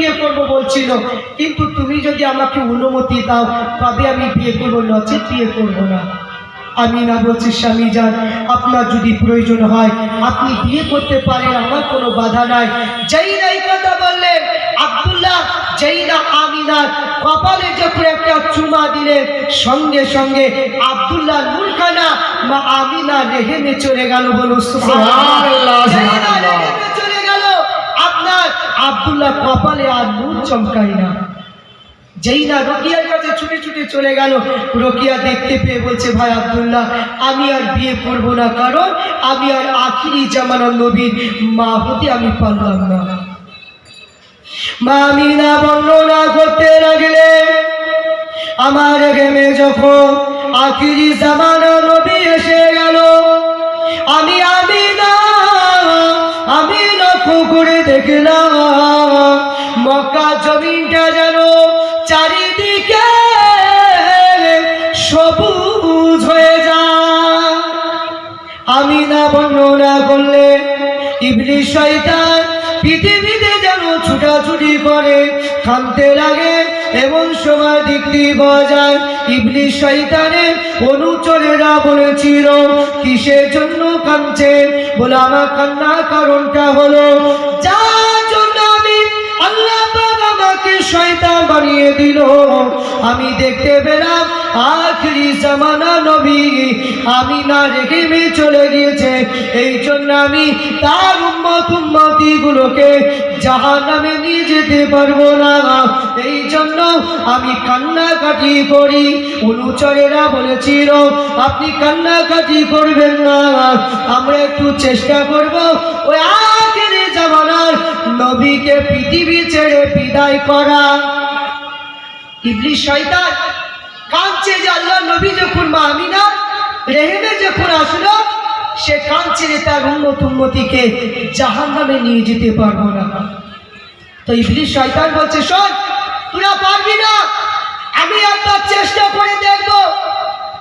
বিয়ে করব বলছিল। কিন্তু তুমি যদি আমাকে অনুমতি দাও তবে আমি বিয়ে করব নচেত বিয়ে করব না। আমি না বলছি স্বামী যান আপনার যদি প্রয়োজন হয় আপনি বিয়ে করতে পারেন আমার কোনো বাধা নাই। যেই না এই কথা বললেন আব্দুল্লাহ যেই না আমিনার কপালে যখন একটা চুমা দিলেন সঙ্গে সঙ্গে আব্দুল্লাহ নূরখানা মা আমিনা রেহেমে চলে গেল বলো সুবহানাল্লাহ, যেই না সুবহানাল্লাহ। রেহেমে চলে গেল আপনার আব্দুল্লাহ কপালে আর নূর চমকায় না। যেই না রোকিয়ার কাছে ছুটে ছুটে চলে গেল, রোকিয়া দেখতে পেয়ে বলছে, ভাই আব্দুল্লাহ, আমি আর বিয়ে করব না, কারণ আমি আর আখিরি জামানার নবীর মা হতে আমি পারলাম না। মা আমিনা বর্ণনা করতে লাগলে, আমার গেমে যখন আখিরি জামানা নবী এসে গেল, আমি আমি না আমি লক্ষ্য করে দেখলাম, মক্কা জমিনটা যেন চারিদিকে সবুজ হয়ে যায়। আমি না বর্ণনা করলে ইবলিশ শয়তান পৃথিবীতে যেন ছুটাছুটি করে কানতে লাগে এবং সময় দিকটি পাওয়া ইবলি শয়তানের অনুচরেরা বলেছিল, কিসের জন্য কাঁদছে বলে, আমার কান্নার কারণটা হলো জন্য আমি আল্লাহ আমাকে শয়তান বানিয়ে দিল। আমি দেখতে পেলাম, আখরি জামানা নবী আমি না রেখে মেয়ে চলে গিয়েছে। এই জন্য আমি তার উম্মত গুলোকে জাহান নামে নিয়ে যেতে পারব না। এই জন্য আমি কান্নাকাটি করি। অনুচরেরা বলেছিল, আপনি কান্নাকাটি করবেন না। আমরা একটু চেষ্টা করব ওই আখেরি জামানার নবীকে পৃথিবী ছেড়ে বিদায় করা। ইবলিশ শয়তান কাঁদছে যে আল্লাহ নবী যখন মা আমিনা রেহেমে যখন আসলো, সে কাঁদছে তার উন্নত উন্নতিকে জাহান নামে নিয়ে যেতে পারব না। তো ইবলিশ শয়তান বলছে, শোন, তোরা পারবি না। আমি আপনার চেষ্টা করে দেখব।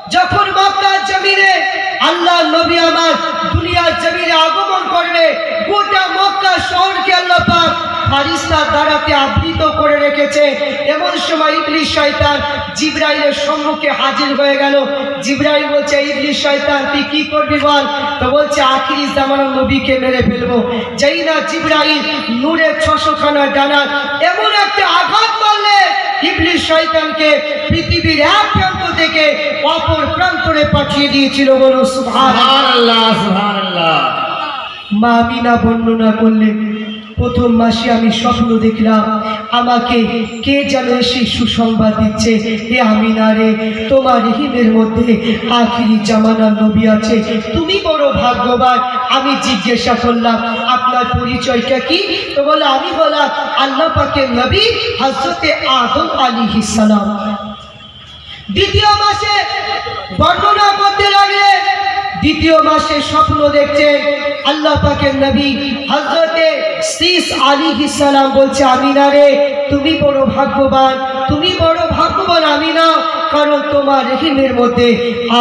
যখন মক্কার জমিনে আল্লাহ নবী আমার দুনিয়ার জমিনে আগমন করবে গোটা মক্কা শহরকে আল্লাহ পাক ফারিস্তার দ্বারাতে আবৃত করে রেখেছে। এমন সময় ইবলিশ শয়তান জিব্রাইলের সম্মুখে হাজির হয়ে গেল। জিব্রাইল বলছে ইবলিশ শয়তান তুই কি করবি বল? তো বলছে আখিরি জামানার নবীকে মেরে ফেলব। যেই না জিব্রাইল নূরের ছশো খানা ডানার এমন একটা আঘাত মারলে ইবলিশ শয়তানকে পৃথিবীর এক প্রান্ত থেকে অপর প্রান্তরে পাঠিয়ে দিয়েছিল বলো সুবহান সুবহানাল্লাহ সুবহানাল্লাহ। মা আমিনা বর্ণনা করলেন প্রথম মাসে আমি স্বপ্ন দেখলাম, আমাকে কে যেন এসে সুসংবাদ দিচ্ছে? হে আমিনা রে, তোমার রহিমের মধ্যে আখিরি জামানার নবী আছে। তুমি বড় ভাগ্যবান, আমি জিজ্ঞাসা করলাম, আপনার পরিচয়টা কি? তো বলে, আমি বললাম আল্লাহ পাকের নবী হজরতে আদম আলী সালাম। দ্বিতীয় মাসে বর্ণনা করতে লাগলে দ্বিতীয় মাসে স্বপ্ন দেখছে আল্লাহ পাকের নবী হজরতে শীষ আলী ইসালাম বলছে, আমিনা রে, তুমি বড় ভাগ্যবান, তুমি বড় ভাগ্যবান, আমিনা। কারণ তোমার রেহিমের মধ্যে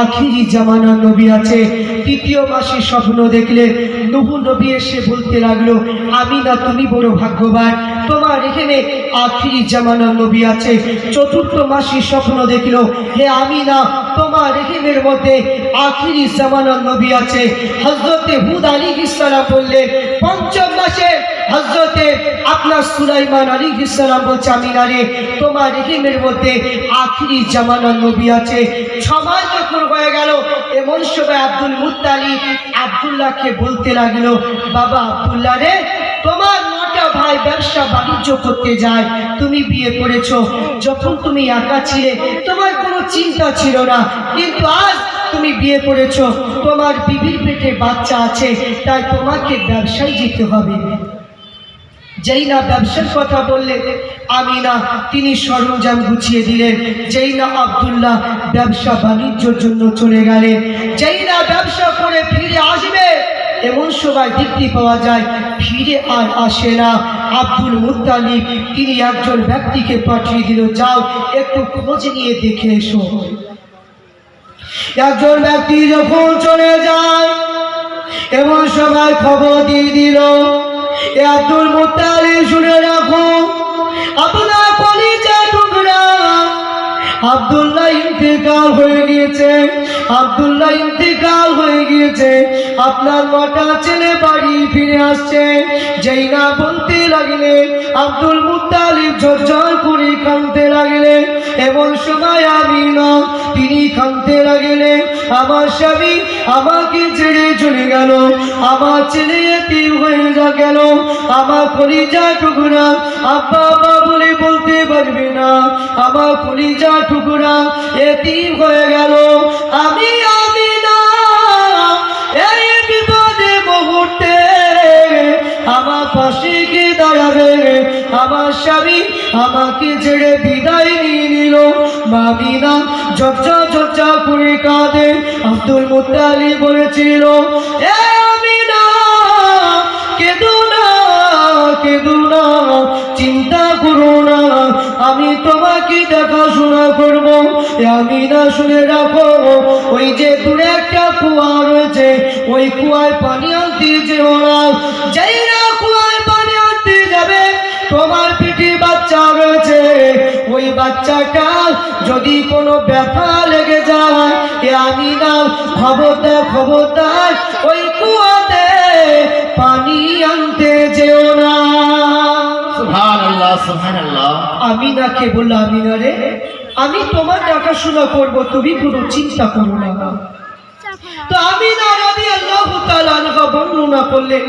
আখিরি জামানার নবী আছে। তৃতীয় মাসে স্বপ্ন দেখলে নবু নবী এসে বলতে লাগল, আমিনা, তুমি বড় ভাগ্যবান। তোমার এখানে আখিরি জামানার নবী আছে। চতুর্থ মাসি স্বপ্ন দেখল, হে আমি না তোমার রেহিমের মধ্যে আখিরি জামানার নবী আছে। হজরতে হুদ আলী ইসালাম বললেন, পঞ্চম হজরতে আপনার সুলাইমান আলী ইসালাম বলছে আমিনা রে, তোমার রেহিমের মধ্যে আখিরি জামানার নবী আছে। ছমাস যখন হয়ে গেল, এমন সময় আব্দুল মুত্তালিব আবদুল্লাহকে বলতে লাগল, বাবা আবদুল্লাহ রে, তোমার নটা ভাই ব্যবসা বাণিজ্য করতে যায়, তুমি বিয়ে করেছ। যখন তুমি একা ছিলে, তোমার কোনো চিন্তা ছিল না। কিন্তু আজ তুমি বিয়ে করেছ। তোমার বিবির পেটে বাচ্চা আছে, তাই তোমাকে ব্যবসায় যেতে হবে। যেই না ব্যবসার কথা বললে আমি না তিনি সরঞ্জাম গুছিয়ে দিলেন। যেই না আবদুল্লাহ ব্যবসা বাণিজ্যর জন্য চলে গেলেন। যেই না ব্যবসা করে ফিরে আসবে, এমন সময় দেখতে পাওয়া যায়, ফিরে আর আসে না। আব্দুল মুতালিব তিনি একজন ব্যক্তিকে পাঠিয়ে দিল, যাও, একটু খোঁজ নিয়ে দেখে এসো। একজন ব্যক্তি যখন চলে যায়, এমন সময় খবর দিয়ে দিল আব্দুল মুতালি শুনে রাখো। আপনার কলিজা টুকরা আব্দুল্লাহ ইন্তেকাল হয়ে গিয়েছে। আব্দুল্লাহ ইন্তেকাল হয়ে গিয়েছে। আপনার নটা ছেলে বাড়ি ফিরে আসছে। যেই না বলতে আব্দুল মুতালিব ঝরঝর করে কাঁদতে এমন সময় আমি না, তিনি কাঁদতে আমার স্বামী আমাকে ছেড়ে চলে গেল, আমার ছেলে হয়ে যা গেল, আমার টুকরা আব্বা আব্বা বলে বলতে পারবে না, আমার কলিজা টুকরা এতিম হয়ে গেল, আমি আমাকে ছেড়ে বিদায় নিয়ে নিল মামিনা ঝরঝা ঝরঝা করে কাঁদে আব্দুল মুতালি বলেছিল চিন্তা করো না, আমি তোমাকে দেখাশোনা করব। আমি না শুনে রাখো, ওই যে দূরে একটা কুয়া রয়েছে, ওই কুয়ায় পানি আনতে যেও না। যাই না কুয়ায় পানি আনতে যাবে, তোমার যদি কোনো ব্যথা লেগে যায় এ আমি না খবরদার খবরদার ওই কুয়াতে পানি আনতে যেও না। বলল আমিনা রে আমি তোমার দেখাশোনা করব তুমি কোনো চিন্তা করো না তো আমিনা রাদি আল্লাহ বর্ণনা করলেন